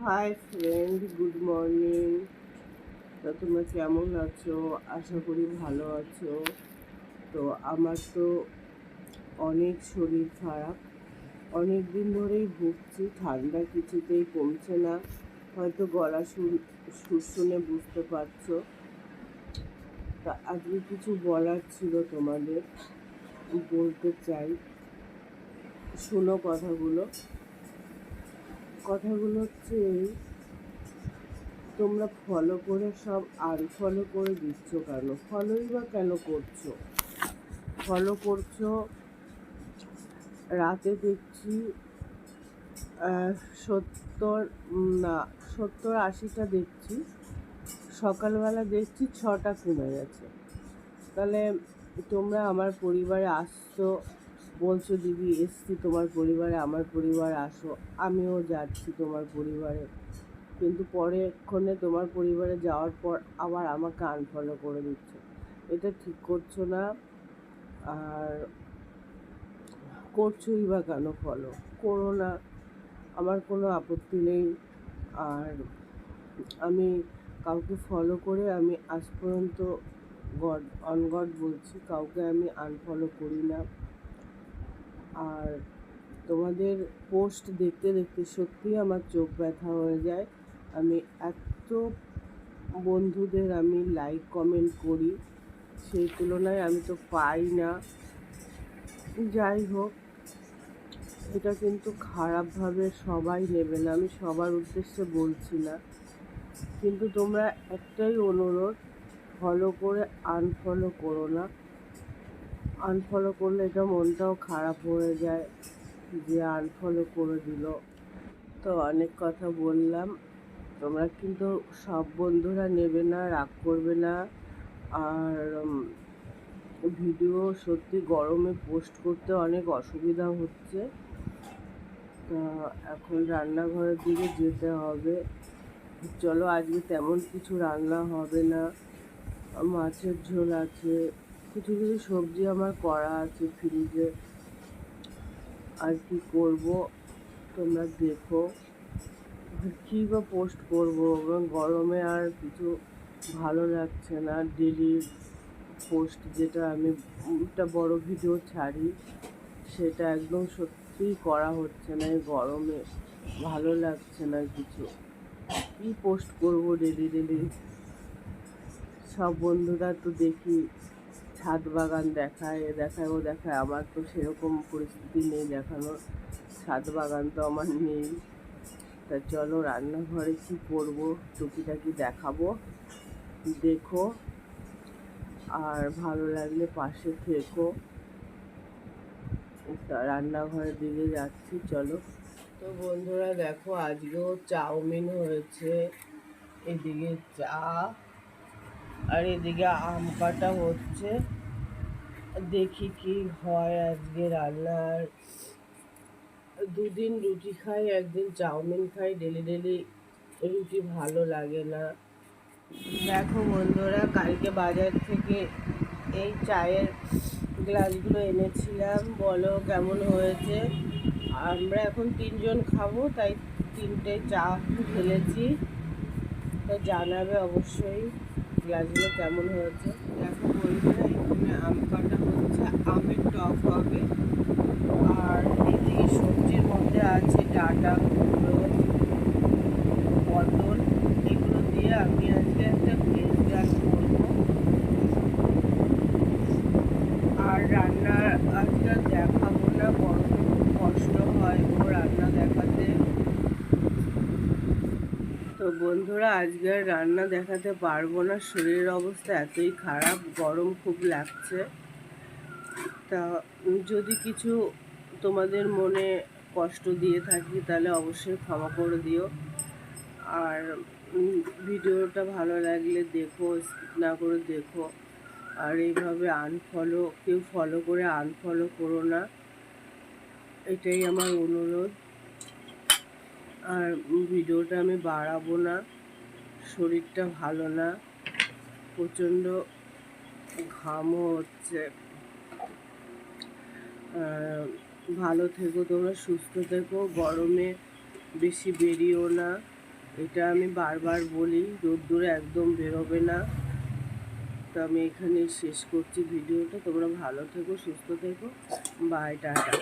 Hi friend good morning তো তোমরা কেমন আছো? আশা করি ভালো আছো। তো আমার তো অনেক শরীর খারাপ। অনেক দিন ধরেই ভুগছি। ঠান্ডা কিছুতেই কমছে না। হয়তো গলা সুর শুনে বুঝতে পারছ। তা আজকে কিছু বলার ছিল তোমাদের। বলতে চাই। শোনো কথাগুলো। কথাগুলো হচ্ছে তোমরা ফলো করে সব আনফলো করে দিচ্ছ কেন? ফলোই বা কেন করছ? ফলো করছ, রাতে দেখছি সত্তর না, সত্তর আশিটা দেখছি, সকালবেলা দেখছি ছটা কমে গেছে। তাহলে তোমরা আমার পরিবারে আসছো বলছো, দিদি, এসছি তোমার পরিবারে, আমার পরিবার, আসো। আমিও যাচ্ছি তোমার পরিবারে। কিন্তু পরে এক্ষণে তোমার পরিবারে যাওয়ার পর আবার আমাকে আনফলো করে দিচ্ছ। এটা ঠিক করছ না? আর করছোই বা কেন ফলো করো না। আমার কোনো আপত্তি নেই। আর আমি কাউকে ফলো করে আমি আজ পর্যন্ত গড অন গড বলছি, কাউকে আমি আনফলো করি না। আর তোমাদের পোস্ট দেখতে দেখতে সত্যি আমার চোখ ব্যথা হয়ে যায়। আমি এত বন্ধুদের আমি লাইক কমেন্ট করি, সেই তুলনায় আমি তো পাই না। যাই হোক, এটা কিন্তু খারাপভাবে সবাই নেবে না, আমি সবার উদ্দেশ্যে বলছি না। কিন্তু তোমরা একটাই অনুরোধ ফলো করে আনফলো করো না। আনফলো করলে এটা মনটাও খারাপ হয়ে যায় যে আনফলো করে দিল। তো অনেক কথা বললাম। তোমরা কিন্তু সব বন্ধুরা নেবে না, রাগ করবে না। আর ভিডিও সত্যি গরমে পোস্ট করতে অনেক অসুবিধা হচ্ছে। তা এখন রান্নাঘরের দিকে যেতে হবে। চলো আজকে তেমন কিছু রান্না হবে না। মাছের ঝোল আছে। কিছু কিছু সবজি আমার করা আছে ফ্রিজে আর কি করব? তোমরা দেখো। কী বা পোস্ট করব? গরমে আর কিছু ভালো লাগছে না। ডেলি পোস্ট যেটা আমি একটা বড় ভিডিও ছাড়ি, সেটা একদম সত্যিই করা হচ্ছে না। এই গরমে ভালো লাগছে না কিছু। কী পোস্ট করব ডেলি ডেলি সব বন্ধুরা তো দেখি। ছাদ বাগান দেখায় এ দেখায়, ও দেখায়। আমার তো সেরকম পরিস্থিতি নেই দেখানোর। ছাদ বাগান তো আমার নেই। তা চলো রান্নাঘরে কী করব, টুকিটাকি দেখাবো, দেখো। আর ভালো লাগলে পাশে থেকো। রান্নাঘরের দিকে যাচ্ছি, চলো। তো বন্ধুরা দেখো, আজকেও চাউমিন হয়েছে। এদিকে চা। আর এদিকে আম কাটা হচ্ছে। দেখি কি হয় আজকে রান্নার। দুদিন রুটি খাই, একদিন চাউমিন খাই। ডেলি ডেলি রুটি ভালো লাগে না। দেখো বন্ধুরা, কালকে বাজার থেকে এই চায়ের গ্লাসগুলো এনেছিলাম। বলো কেমন হয়েছে? আমরা এখন তিনজন খাব, তাই তিনটে চা ঢেলেছি। তো জানাবে অবশ্যই। গ্লাসগুলো কেমন হয়েছে? দেখো, বন্ধুরা, এখানে আম কাটা হচ্ছে, আমের টক হবে। আর এদিকে সবজির মধ্যে আছে ডাটা কুমড়ো পটল এগুলো দিয়ে আমি আজকে একটা ভেজ ডাল করব আর রান্না আজকে আর দেখাবো না বড় খুব কষ্ট হয় ও রান্না দেখাতে তো বন্ধুরা, আজকে আর রান্না দেখাতে পারব না। শরীরের অবস্থা এতই খারাপ, গরম খুব লাগছে। তা যদি কিছু তোমাদের মনে কষ্ট দিয়ে থাকি, তাহলে অবশ্যই ক্ষমা করে দিও। আর ভিডিওটা ভালো লাগলে দেখো, skip না করে দেখো। আর এইভাবে আনফলো কেউ ফলো করে আনফলো করো না। এটাই আমার অনুরোধ। আর ভিডিওটা আমি বাড়াবো না। শরীরটা ভালো না। প্রচণ্ড ঘামও হচ্ছে। ভালো থেকো তোমরা, সুস্থ থেকো। গরমে বেশি বেরিও না। এটা আমি বারবার বলি রোদ্দুরে একদম বেরোবে না। তো আমি এখানে শেষ করছি ভিডিওটা। তোমরা ভালো থেকো, সুস্থ থেকো। Bye, tata.